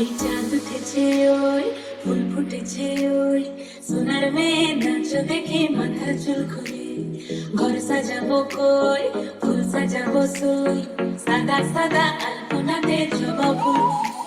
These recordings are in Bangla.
এই চাঁদ উঠেছে ওই, ফুল ফুটেছে ওই। সোনার মেয়ে নাচ দেখে মাথা চুল খুলে। ঘর সাজাবো কই, ফুল সাজাবো সই। সাদা সাদা আলপনাতে জবা ফুল।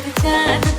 Every time.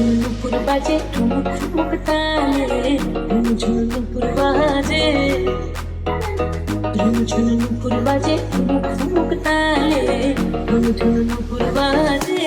ঝুনুপুর বাজে ঠুমুক ঠুমুক তালে। ঝুনুপুর বাজে। ঝুনুপুর বাজে ঠুমুক ঠুমুক বাজে।